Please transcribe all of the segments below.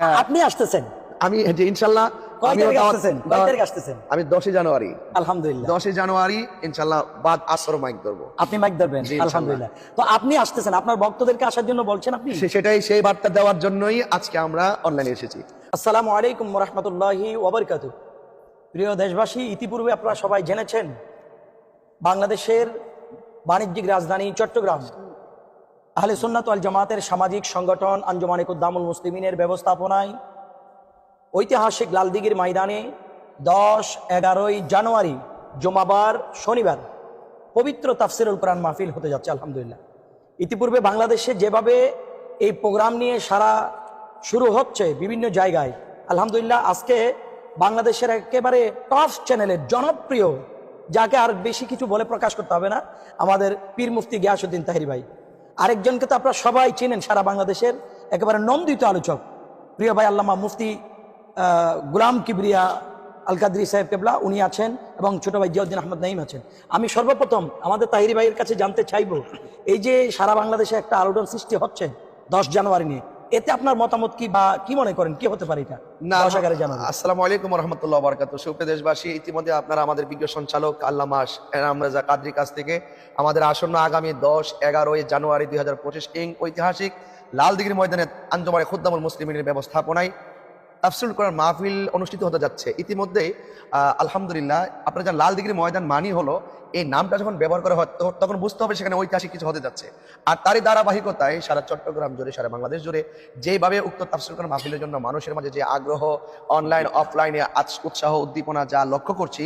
আপনি আসতেছেন। আমি যে ইনশাল্লাহ আমি দশই জানুয়ারি। আলহামদুলিল্লাহ। দশই জানুয়ারি ইনশাল্লাহ বাদ আসর মাইক ধরবো। আপনি মাইক ধরবেন? আলহামদুলিল্লাহ। তো আপনি আসতেছেন আপনার ভক্তদেরকে আসার জন্য বলছেন আপনি? সেটাই সেই বার্তা দেওয়ার জন্যই আজকে আমরা অনলাইনে এসেছি। আসসালামু আলাইকুম রহমতুল্লাহি ওবরকাত। প্রিয় দেশবাসী ইতিপূর্বে আপনারা সবাই জেনেছেন বাংলাদেশের বাণিজ্যিক রাজধানী চট্টগ্রাম। আহলে সুন্নাত ওয়াল জামাতের সামাজিক সংগঠন আঞ্জুমান উদ্দামুল মুসলিমিনের ব্যবস্থাপনায় ঐতিহাসিক লালদিঘির ময়দানে দশ এগারোই জানুয়ারি, জমাবার শনিবার পবিত্র তাফসিরুল কোরআন মাহফিল হতে যাচ্ছে, আলহামদুলিল্লাহ। ইতিপূর্বে বাংলাদেশে যেভাবে এই প্রোগ্রাম নিয়ে সারা শুরু হচ্ছে বিভিন্ন জায়গায়, আলহামদুলিল্লাহ আজকে বাংলাদেশের একেবারে টপ চ্যানেলের জনপ্রিয়, যাকে আর বেশি কিছু বলে প্রকাশ করতে হবে না, আমাদের পীর মুফতি গিয়াসুদ্দিন তাহিরি ভাই। আরেকজনকে তো আপনারা সবাই চেনেন সারা বাংলাদেশের, একেবারে নন্দিত আলোচক। প্রিয় ভাই আল্লামা মুফতি গুলাম কিবরিয়া আল কাদরি সাহেব কেবলা, উনি আছেন এবং ছোট ভাই জিয়াউদ্দিন আহমদ নাইম আছেন। আমি সর্বপ্রথম আমাদের তাহিরি ভাইয়ের কাছে জানতে চাইব, এই যে সারা বাংলাদেশে একটা আলোড়ন সৃষ্টি হচ্ছে দশ জানুয়ারি নিয়ে এতে আপনার মতামত কি বা কি মনে করেন? কি হতে পারে এটা? না আসসালামু আলাইকুম রহমতুল্লাহ বরকাত সুপ্রিয় দেশবাসী ইতিমধ্যে আপনারা আমাদের বিজ্ঞ সঞ্চালক আল্লামাস এনাম রাজা কাদরি কাছ থেকে আমাদের আসন্ন আগামী দশ এগারোই জানুয়ারি দুই হাজার পঁচিশ ইং ঐতিহাসিক লালদিঘির ময়দানে আঞ্জমারে খুদ্দামুল মুসলিমের ব্যবস্থাপনায় তাফসিল করার মাহফিল অনুষ্ঠিত হতে যাচ্ছে। ইতিমধ্যে আলহামদুলিল্লাহ, আপনার জানেন লাল দিঘির ময়দান মানি হলো, এই নামটা যখন ব্যবহার করা হয় তখন বুঝতে হবে সেখানে ঐতিহাসিক কিছু হতে যাচ্ছে। আর তারই ধারাবাহিকতায় সারা চট্টগ্রাম জুড়ে, সারা বাংলাদেশ জুড়ে যেভাবে উক্ত তাফসিল করার মাহফিলের জন্য মানুষের মাঝে যে আগ্রহ অনলাইন অফলাইনে উৎসাহ, উদ্দীপনা যা লক্ষ্য করছি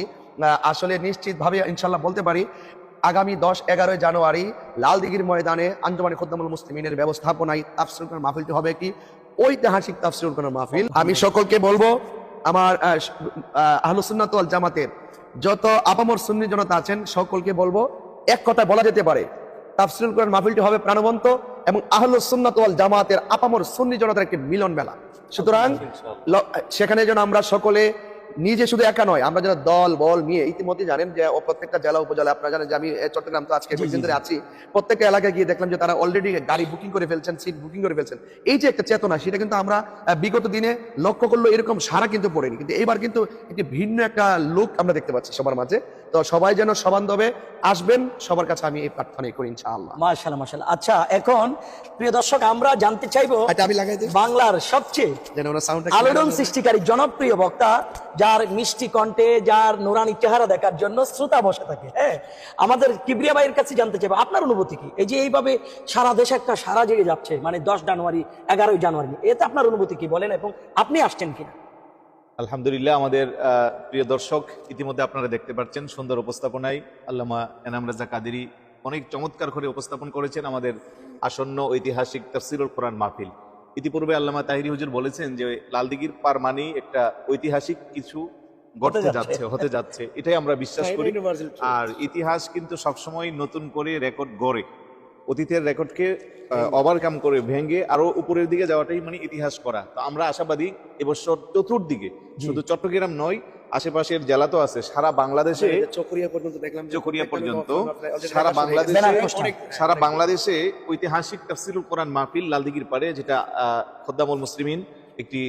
আসলে নিশ্চিতভাবে ইনশাল্লাহ বলতে পারি, আগামী দশ, এগারোই জানুয়ারি লাল দিঘির ময়দানে আঞ্জমানি খুদ্দামুল মুসলিমিনের ব্যবস্থাপনায় তাফসিল মাহফিলটি হবে কি? ঐতিহাসিক তাফসিরুল করার মাহফিল। আমি সকলকে বলব আমার আহলুসুন্নাত জামাতের যত আপামর সুন্নি জনতা আছেন সকলকে বলব এক কথা বলা যেতে পারে তাফসিরুল করার মাহফিলটি হবে প্রাণবন্ত এবং আহলুসুন্নাত ওয়াল জামাতের আপামর সুন্নি জনতার একটি মিলন মেলা সুতরাং সেখানে যেন আমরা সকলে নিজে শুধু একা নয় আমরা যারা দল বল নিয়ে ইতিমধ্যে জানেন যে প্রত্যেকটা জেলা উপজেলা আপনারা জানেন যে আমি চট্টগ্রাম তো আজকে কয়েকদিন ধরে আছি। প্রত্যেকটা এলাকায় গিয়ে দেখলাম যে তারা অলরেডি গাড়ি বুকিং করে ফেলছেন সিট বুকিং করে ফেলছেন। এই যে একটা চেতনা সেটা কিন্তু আমরা বিগত দিনে লক্ষ্য করল এরকম সারা কিন্তু পড়েনি। কিন্তু এবার কিন্তু একটি ভিন্ন একটা লুক আমরা দেখতে পাচ্ছি সবার মাঝে। তো সবাই যেন সবান্ধবে আসবেন সবার কাছে আমি এই প্রার্থনাই করি ইনশাআল্লাহ। মাশাল্লাহ মাশাল্লাহ আচ্ছা এখন প্রিয় দর্শক আমরা জানতে চাইব এটা আমি লাগাই দিই। বাংলার সবচেয়ে যেন ওরা সাউন্ডটা আলোড়ন সৃষ্টিকারী জনপ্রিয় বক্তা যার মিষ্টি কণ্ঠে, যার নুরানি চেহারা দেখার জন্য শ্রোতা বসে থাকে হ্যাঁ? আমাদের কিবরিয়া ভাইয়ের কাছে জানতে চাইবে, আপনার অনুভূতি কি? এই যে এইভাবে সারা দেশে একটা সারা জেগে যাচ্ছে মানে দশ জানুয়ারি, এগারোই জানুয়ারি, এতে আপনার অনুভূতি কি বলেন এবং আপনি আসছেন কিনা? আলহামদুলিল্লাহ, আমাদের প্রিয় দর্শক, ইতিমধ্যে আপনারা দেখতে পাচ্ছেন সুন্দর উপস্থাপনায় আল্লামা এনাম রাজা কাদেরি অনেক চমৎকার করে উপস্থাপন করেছেন আমাদের আসন্ন ঐতিহাসিক তফসিরুল কোরআন মাহফিল। ইতিপূর্বে আল্লামা তাহিরি হুজুর বলেছেন যে লালদিগির পার মানেই একটা ঐতিহাসিক কিছু ঘটতে যাচ্ছে। যাচ্ছে হতে যাচ্ছে। এটাই আমরা বিশ্বাস করি। আর ইতিহাস কিন্তু সবসময় নতুন করে রেকর্ড গড়ে। অতীতের রেকর্ডকে ওভারকাম করে ভেঙে আরও উপরের দিকে যাওয়াটাই মানে ইতিহাস করা। তো আমরা আশাবাদী এবছর চতুর্দিকে। শুধু চট্টগ্রাম নয় আশেপাশের জেলা তো আছে সারা বাংলাদেশে চকরিয়া পর্যন্ত দেখলাম চকরিয়া পর্যন্ত সারা বাংলাদেশে সারা বাংলাদেশে ঐতিহাসিক তাফসিরুল কোরআন মাহফিল লালদিগির পারে যেটা আহ, খোদ্দামুল মুসলিমিন একটি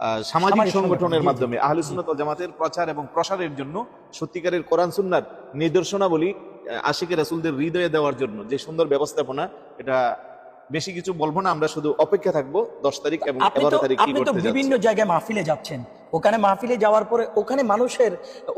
আহ, সামাজিক সংগঠনের। মাধ্যমে আহলে সুন্নাত জামাতের প্রচার এবং প্রসারের জন্য সত্যিকারের কোরআন সুন্নার নিদর্শনাবলী আহ, আশিকে রাসূলদের হৃদয়ে দেওয়ার জন্য যে সুন্দর ব্যবস্থাপনা এটা বেশি কিছু বলব না আমরা শুধু অপেক্ষা থাকব দশ তারিখ এবং এগারো তারিখ কি আপনি তো বিভিন্ন জায়গায় মাহফিলে যাচ্ছেন। ওখানে মাহফিলে যাওয়ার পরে ওখানে মানুষের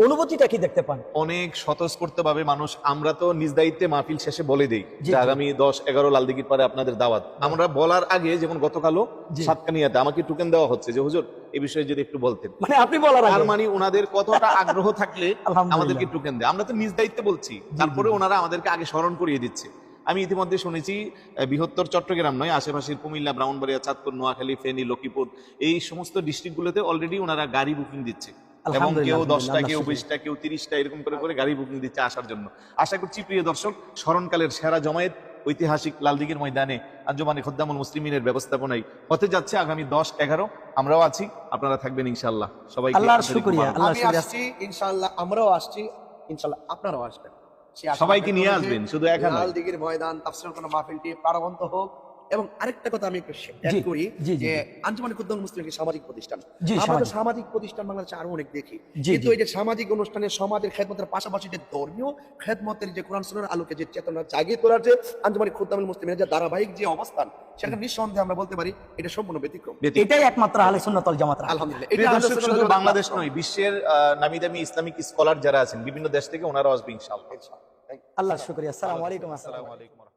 অনুভূতিটা কি দেখতে পান? অনেক স্বতঃস্ফূর্ত ভাবে মানুষ আমরা তো নিজ দায়িত্বে মাহফিল শেষে বলে দেই যে আগামী দশ এগারো লালদিঘির পরে আপনাদের দাওয়াত। আমরা বলার আগে যেমন গতকালও। সাতকানিয়াতে আমাকে টোকেন দেওয়া হচ্ছে যে হুজুর এই বিষয়ে যদি একটু বলতেন। মানে আপনি বলার আগে? মানে ওনাদের কতটা আগ্রহ থাকলে আমাদেরকে টোকেন দেয়। আমরা তো নিজ দায়িত্বে বলছি। তারপরে ওনারা আমাদেরকে আগে স্মরণ করিয়ে দিচ্ছে। আমি ইতিমধ্যে শুনেছি বৃহত্তর চট্টগ্রাম নয় আশেপাশের কুমিল্লা ব্রাহ্মণবাড়িয়া চাঁদপুর নোয়াখালী ফেনী লক্ষ্মীপুর এই সমস্ত ডিস্ট্রিক্টগুলোতে অলরেডি ওনারা গাড়ি বুকিং দিচ্ছে। এবং কেউ দশটা কেউ বিশটা কেউ তিরিশটা এরকম করে করে গাড়ি বুকিং দিচ্ছে আসার জন্য। আশা করছি প্রিয় দর্শক স্মরণকালের সেরা জমায়েত ঐতিহাসিক লালদিঘির ময়দানে আঞ্জমানে খদ্দামুল মুসলিমিনের ব্যবস্থাপনায় হতে যাচ্ছে আগামী দশ এগারো। আমরাও আছি আপনারা থাকবেন ইনশাআল্লাহ। সবাই আল্লাহর শুকরিয়া আল্লাহ আসছি ইনশাআল্লাহ আমরাও আসছি ইনশাআল্লাহ আপনারাও আসবেন। সবাইকে নিয়ে আসবেন, শুধু একা নয়। লাল দিঘির ময়দান তাফসির কোন মাহফিলটি পারবন্ত হোক এবং আরেকটা কথা আমি একটু অ্যাড করি যে। আঞ্জুমান খুদ্দুল মুসলিম একটি সামাজিক প্রতিষ্ঠান। আমরা তো সামাজিক। প্রতিষ্ঠান বাংলাদেশে আরও অনেক দেখি। কিন্তু এই যে সামাজিক অনুষ্ঠানে সমাজের খেদমতের পাশাপাশি যে ধর্মীয় খেদমতের যে কোরআন সুন্নাহর আলোকে যে চেতনা জাগিয়ে তোলার যে আঞ্জুমান খুদ্দামুল মুসলিমের যে ধারাবাহিক যে অবস্থান সেটা নিঃসন্দেহে আমরা বলতে পারি এটা সম্পূর্ণ ব্যতিক্রম। এটাই একমাত্র আহলে সুন্নাতল জামাত আলহামদুলিল্লাহ এটা শুধু বাংলাদেশ নয় বিশ্বের নামি দামি ইসলামিক স্কলার যারা আছেন বিভিন্ন দেশ থেকে ওনারাও আসবে ইনশাআল্লাহ। আল্লাহ শুক্রিয়া। আসসালামু আলাইকুম আসসালামু আলাইকুম।